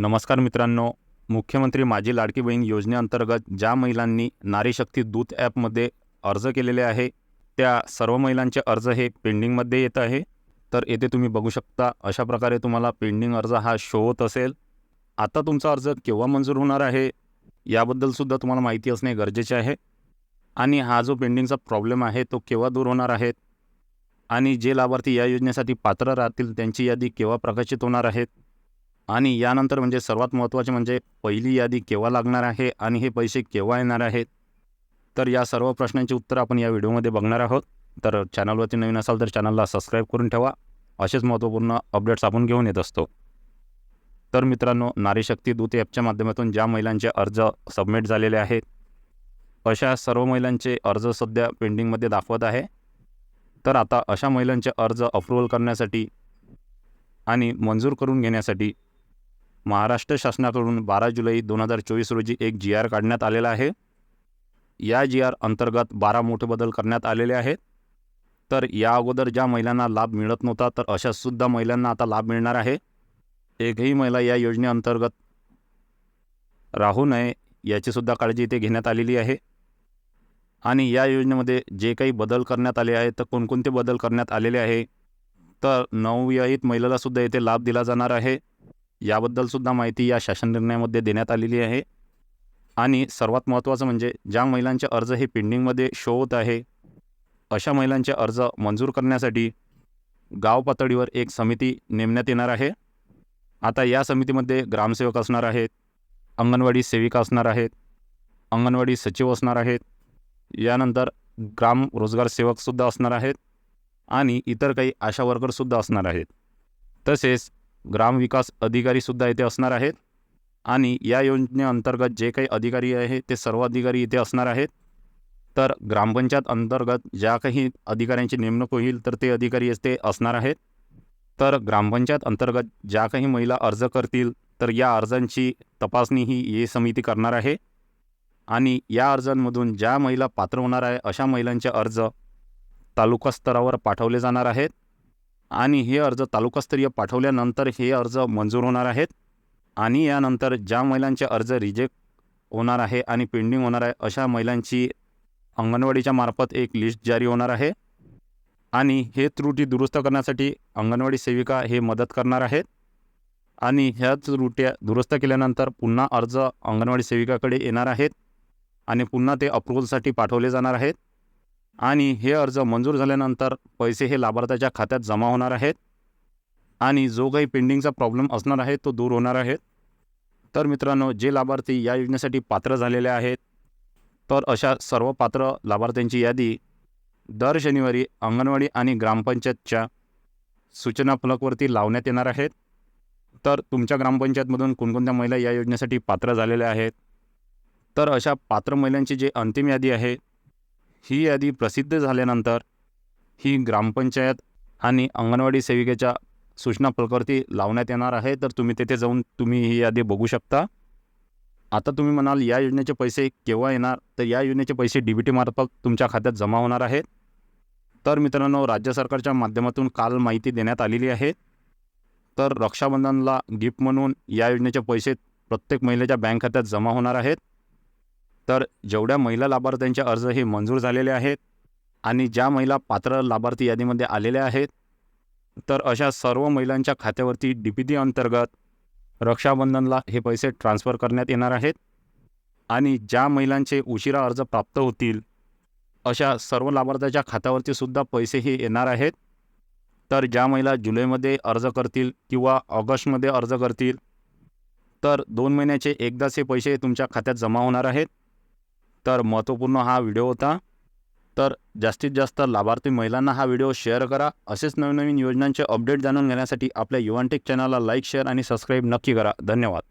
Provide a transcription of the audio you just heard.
नमस्कार मित्रांनो. मुख्यमंत्री माझी लाडकी बहीण योजनेअंतर्गत ज्या महिलांनी नारीशक्ती दूत ॲपमध्ये अर्ज केलेले आहे त्या सर्व महिलांचे अर्ज हे पेंडिंगमध्ये येत आहे. तर येथे तुम्ही बघू शकता अशा प्रकारे तुम्हाला पेंडिंग अर्ज हा शो होत असेल. आता तुमचा अर्ज केव्हा मंजूर होणार आहे याबद्दलसुद्धा तुम्हाला माहिती असणे गरजेचे आहे. आणि हा जो पेंडिंगचा प्रॉब्लेम आहे तो केव्हा दूर होणार आहेत आणि जे लाभार्थी या योजनेसाठी पात्र राहतील त्यांची यादी केव्हा प्रकाशित होणार आहेत आणि यानंतर म्हणजे सर्वात महत्त्वाचे म्हणजे पहिली यादी केव्हा लागणार आहे आणि हे पैसे केव्हा येणार आहेत? तर या सर्व प्रश्नांची उत्तर आपण या व्हिडिओमध्ये बघणार आहोत. तर चॅनलवरती नवीन असाल तर चॅनलला सबस्क्राईब करून ठेवा. असेच महत्त्वपूर्ण अपडेट्स आपण घेऊन येत असतो. तर मित्रांनो नारी शक्ती दूत ॲपच्या माध्यमातून ज्या महिलांचे अर्ज सबमिट झालेले आहेत अशा सर्व महिलांचे अर्ज सध्या पेंडिंगमध्ये दाखवत आहे. तर आता अशा महिलांचे अर्ज अप्रूव्हल करण्यासाठी आणि मंजूर करून घेण्यासाठी महाराष्ट्र शासनाकडून बारा जुलै दोन हजार चोवीस रोजी एक जी आर काढण्यात आलेला आहे. या जी आर अंतर्गत बारा मोठे बदल करण्यात आलेले आहेत. तर या अगोदर ज्या महिलांना लाभ मिळत नव्हता तर अशासुद्धा महिलांना आता लाभ मिळणार आहे. एकही महिला या योजनेअंतर्गत राहू नये याचीसुद्धा काळजी इथे घेण्यात आलेली आहे. आणि या योजनेमध्ये जे काही बदल करण्यात आले आहेत तर कोणकोणते बदल करण्यात आलेले आहे तर नवविवाहित महिलेलासुद्धा येथे लाभ दिला जाणार आहे. याबद्दलसुद्धा माहिती या शासन निर्णयामध्ये देण्यात आलेली आहे. आणि सर्वात महत्त्वाचं म्हणजे ज्या महिलांचे अर्ज हे पेंडिंगमध्ये शो होत आहे अशा महिलांचे अर्ज मंजूर करण्यासाठी गाव पातळीवर एक समिती नेमण्यात येणार आहे. आता या समितीमध्ये ग्रामसेवक असणार आहेत अंगणवाडी सेविका असणार आहेत अंगणवाडी सचिव असणार आहेत यानंतर ग्राम रोजगार सेवकसुद्धा असणार आहेत आणि इतर काही आशा वर्करसुद्धा असणार आहेत. तसेच ग्रामविकास अधिकारीसुद्धा येथे असणार आहेत. आणि या योजनेअंतर्गत जे काही अधिकारी आहे ते सर्व अधिकारी इथे असणार आहेत. तर ग्रामपंचायत अंतर्गत ज्या काही अधिकाऱ्यांची नेमणूक होईल तर ते अधिकारी ते असणार आहेत. तर ग्रामपंचायत अंतर्गत ज्या काही महिला अर्ज करतील तर या अर्जांची तपासणी ही ये समिती करणार आहे. आणि या अर्जांमधून ज्या महिला पात्र होणार आहे अशा महिलांचे अर्ज तालुका स्तरावर पाठवले जाणार आहेत. आणि हे अर्ज तालुकास्तरीय पाठवल्यानंतर हे अर्ज मंजूर होणार आहेत. आणि यानंतर ज्या महिलांचे अर्ज रिजेक्ट होणार आहे आणि पेंडिंग होणार आहे अशा महिलांची अंगणवाडीच्या मार्फत एक लिस्ट जारी होणार आहे. आणि हे त्रुटी दुरुस्त करण्यासाठी अंगणवाडी सेविका हे मदत करणार आहेत. आणि ह्या त्रुट्या दुरुस्त केल्यानंतर पुन्हा अर्ज अंगणवाडी सेविकाकडे येणार आहेत. आणि पुन्हा ते अप्रुव्हलसाठी पाठवले जाणार आहेत. आणि हे अर्ज मंजूर झाल्यानंतर पैसे हे लाभार्थ्याच्या खात्यात जमा होणार आहेत. आणि जो काही पेंडिंगचा प्रॉब्लेम असणार आहे तो दूर होणार आहे. तर मित्रांनो जे लाभार्थी या योजनेसाठी पात्र झालेले आहेत तर अशा सर्व पात्र लाभार्थ्यांची यादी दर शनिवारी अंगणवाडी आणि ग्रामपंचायतच्या सूचना फलकवरती लावण्यात येणार आहेत. तर तुमच्या ग्रामपंचायतमधून कोणकोणत्या महिला या योजनेसाठी पात्र झालेल्या आहेत? तर अशा पात्र महिलांची जी अंतिम यादी आहे ही यादी प्रसिद्ध झाल्यानंतर ही ग्रामपंचायत आणि अंगणवाडी सेविकेच्या सूचना फलकावरती लावण्यात येणार आहे. तर तुम्ही तेथे जाऊन तुम्ही ही यादी बघू शकता. आता तुम्ही म्हणाल या योजनेचे पैसे केव्हा येणार? तर या योजनेचे पैसे डी बी टीमार्फत तुमच्या खात्यात जमा होणार आहेत. तर मित्रांनो राज्य सरकारच्या माध्यमातून काल माहिती देण्यात आलेली आहे. तर रक्षाबंधनला गिफ्ट म्हणून या योजनेचे पैसे प्रत्येक महिलेच्या बँक खात्यात जमा होणार आहेत. तर जेवढ्या महिला लाभार्थ्यांचे अर्ज हे मंजूर झालेले आहेत आणि ज्या महिला पात्र लाभार्थी यादीमध्ये आलेल्या आहेत तर अशा सर्व महिलांच्या खात्यावरती डी पी टी अंतर्गत रक्षाबंधनला हे पैसे ट्रान्स्फर करण्यात येणार आहेत आणि ज्या महिलांचे उशिरा अर्ज प्राप्त होतील अशा सर्व लाभार्थ्याच्या खात्यावरती सुद्धा पैसे हे येणार आहेत. तर ज्या महिला जुलैमध्ये अर्ज करतील किंवा ऑगस्टमध्ये अर्ज करतील तर दोन महिन्याचे एकदाच हे पैसे तुमच्या खात्यात जमा होणार आहेत. तर महत्त्वपूर्ण हा व्हिडिओ होता. तर जास्तीत जास्त लाभार्थी महिलांना हा व्हिडिओ शेअर करा. असेच नवीन नवीन योजनांचे अपडेट जाणून घेण्यासाठी आपल्या युवानटेक चॅनलला लाईक शेअर आणि सबस्क्राईब नक्की करा. धन्यवाद.